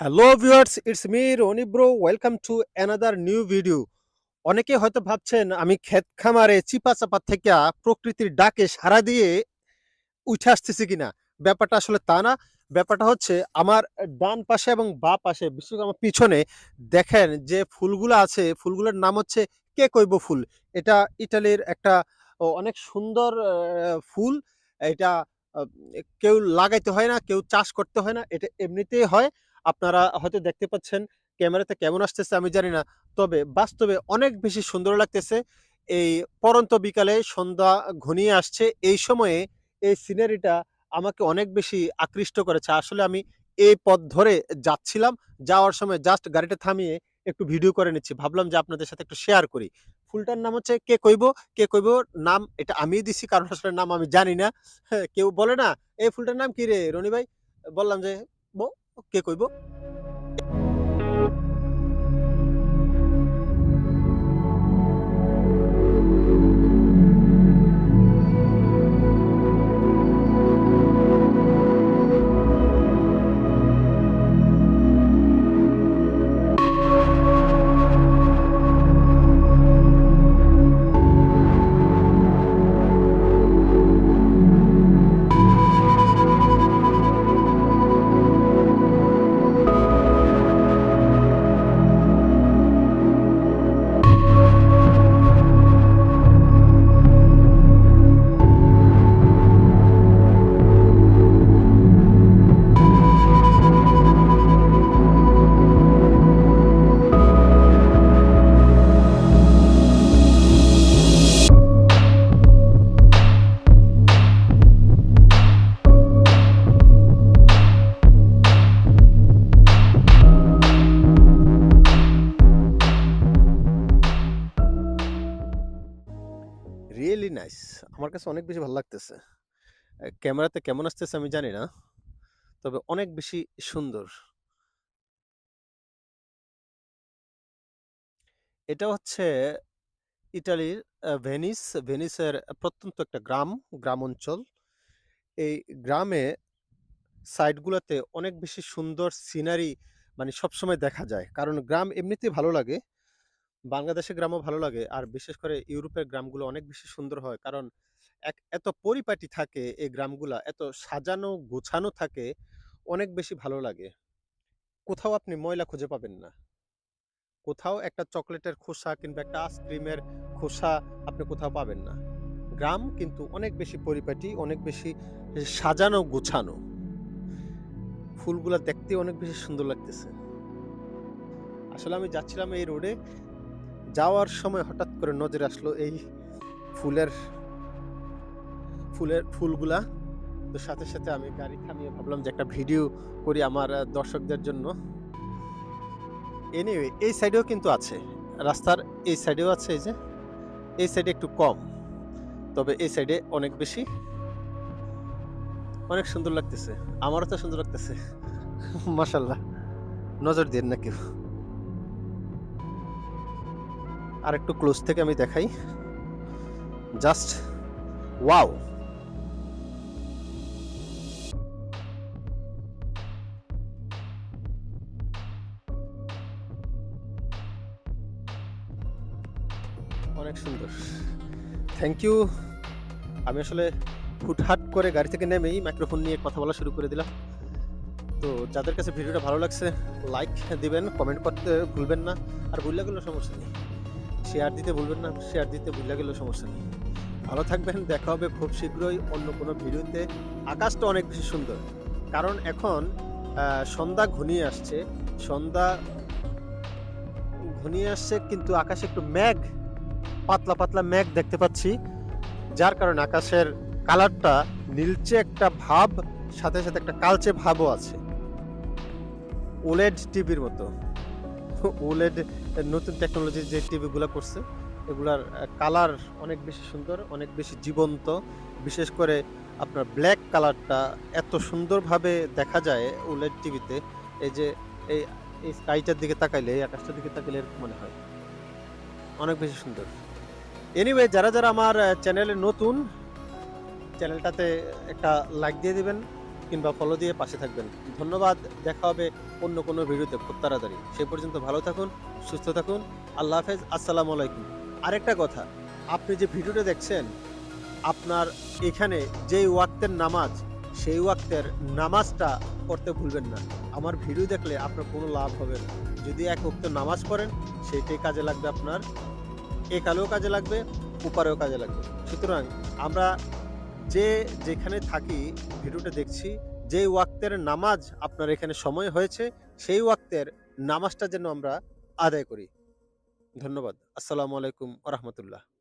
Hello viewers it's me Roni bro welcome to another new video অনেকে হয়তো ভাবছেন, আমি ক্ষেত খামারে চিপা চাপা থেকে প্রকৃতির ডাকে সারা দিয়ে উঠে আসতেছি কিনা? ব্যাপারটা আসলে তা না। ব্যাপারটা হচ্ছে, আমার ডান পাশে এবং বা পাশে, বিশেষ করে আমার পিছনে, দেখেন যে ফুলগুলো আছে, ফুলগুলোর নাম হচ্ছে কে কইব ফুল। এটা ইটালির একটা অনেক সুন্দর ফুল। এটা কেউ লাগাইতে হয় না, কেউ চাষ করতে হয় না, এটা এমনিতেই হয়। আপনারা হয়তো দেখতে পাচ্ছেন ক্যামেরাতে কেমন আসতেছে আমি জানি না। তবে বাস্তবে অনেক বেশি সুন্দর লাগতেছে। এই পরন্ত বিকালে সন্ধ্যা ঘনিয়ে আসছে। এই সময়ে এই সিনারিটা আমাকে অনেক বেশি আকৃষ্ট করেছে। আসলে আমি এই পথ ধরে যাচ্ছিলাম। যাওয়ার সময় জাস্ট গাড়িটা থামিয়ে একটু ভিডিও করে নিচ্ছি। ভাবলাম যে আপনাদের সাথে একটু শেয়ার করি। ফুলটার নাম হচ্ছে কে কইব? কে কইব? নাম এটা আমিই দিছি কারণ আসলে নাম আমি জানি না। হ্যাঁ, কেউ বলে না এই ফুলটার নাম কি রে রনি ভাই? বললাম যে কে কইব রিয়েলি নাইস আমার কাছে অনেক বেশি ভালো লাগতেছে। ক্যামেরাতে কেমন আসতেছে আমি জানি না, তবে অনেক বেশি সুন্দর। এটা হচ্ছে ইটালির ভেনিস ভেনিসের প্রত্যন্ত একটা গ্রাম গ্রাম অঞ্চল। এই গ্রামে সাইডগুলোতে অনেক বেশি সুন্দর সিনারি মানে সবসময় দেখা যায়। কারণ গ্রাম এমনিতেই ভালো লাগে বাংলাদেশের গ্রামও ভালো লাগে। আর বিশেষ করে ইউরোপের গ্রামগুলো অনেক বেশি সুন্দর হয়। কারণ এক, এত পরিপাটি থাকে এই গ্রামগুলা, এত সাজানো, গোছানো থাকে, অনেক বেশি ভালো লাগে। কোথাও আপনি ময়লা খুঁজে পাবেন না। কোথাও একটা চকলেটের খোসা কিংবা একটা আইসক্রিমের খোসা আপনি কোথাও পাবেন না। গ্রাম কিন্তু অনেক বেশি পরিপাটি, অনেক বেশি সাজানো, গোছানো। ফুলগুলা দেখতে অনেক বেশি সুন্দর লাগতেছে। আসলে আমি যাচ্ছিলাম এই রোডে যাওয়ার সময় হঠাৎ করে নজরে আসলো এই ফুলের ফুলের ফুলগুলা। তো সাথে সাথে আমি গাড়ি থামিয়ে ভাবলাম যে একটা ভিডিও করি আমার দর্শকদের জন্য। এনিওয়ে এই সাইডেও কিন্তু আছে। রাস্তার এই সাইডেও আছে এই যে। এই সাইডে একটু কম। তবে এই সাইডে অনেক বেশি। অনেক সুন্দর লাগতেছে। আমারও তো সুন্দর লাগতেছে। মাশাল্লাহ নজর দিন না কেউ। আর একটু ক্লোজ থেকে আমি দেখাই। জাস্ট ওয়াও অনেক সুন্দর। থ্যাংক ইউ আমি আসলে হুটহাট করে গাড়ি থেকে নেমেই মাইক্রোফোন নিয়ে কথা বলা শুরু করে দিলাম। তো যাদের কাছে ভিডিওটা ভালো লাগছে লাইক দিবেন কমেন্ট করতে ভুলবেন না। আর ভুললে গেলেও সমস্যা নেই। শেয়ার দিতে ভুলবেন না শেয়ার দিতে ভুলে গেলেও সমস্যা নেই। ভালো থাকবেন, দেখা হবে খুব শীঘ্রই অন্য কোনো ভিডিওতে। আকাশটা অনেক বেশি সুন্দর। কারণ এখন সন্ধ্যা ঘনিয়ে আসছে। সন্ধ্যা ঘনিয়ে আসছে, কিন্তু আকাশে একটু মেঘ, পাতলা পাতলা মেঘ দেখতে পাচ্ছি। যার কারণে আকাশের কালারটা নীলচে একটা ভাব, সাথে সাথে একটা কালচে ভাবও আছে। ওলেড টিভির মতো। ওলেড নতুন টেকনোলজির যে টিভিগুলো করছে, এগুলার কালার অনেক বেশি সুন্দর, অনেক বেশি জীবন্ত। বিশেষ করে আপনার ব্ল্যাক কালারটা এত সুন্দরভাবে দেখা যায় ওলেড টিভিতে এই যে এই এই স্কাইটার দিকে তাকাইলে, এই আকাশটার দিকে তাকাইলে এরকম মনে হয়। অনেক বেশি সুন্দর। এনিওয়ে যারা যারা আমার চ্যানেলে নতুন চ্যানেলটাতে একটা লাইক দিয়ে দিবেন। কিংবা ফলো দিয়ে পাশে থাকবেন। ধন্যবাদ, দেখা হবে অন্য কোনো ভিডিওতে খুব তাড়াতাড়ি। সে পর্যন্ত ভালো থাকুন, সুস্থ থাকুন, আল্লাহ হাফেজ, আসসালামু আলাইকুম। আরেকটা কথা, আপনি যে ভিডিওটা দেখছেন, আপনার এখানে যেই ওয়াক্তের নামাজ, সেই ওয়াক্তের নামাজটা করতে ভুলবেন না। আমার ভিডিও দেখলে আপনার কোনো লাভ হবে না। যদি এক ওয়াক্ত নামাজ পড়েন, সেইটাই কাজে লাগবে আপনার। একালেও কাজে লাগবে উপারেও কাজে লাগবে। সুতরাং আমরা যে যেখানে থাকি, ভিডিওটা দেখছি, যে ওয়াক্তের নামাজ আপনার এখানে সময় হয়েছে, সেই ওয়াক্তের নামাজটা যেন আমরা আদায় করি। ধন্যবাদ। আসসালামু আলাইকুম রহমতুল্লাহ।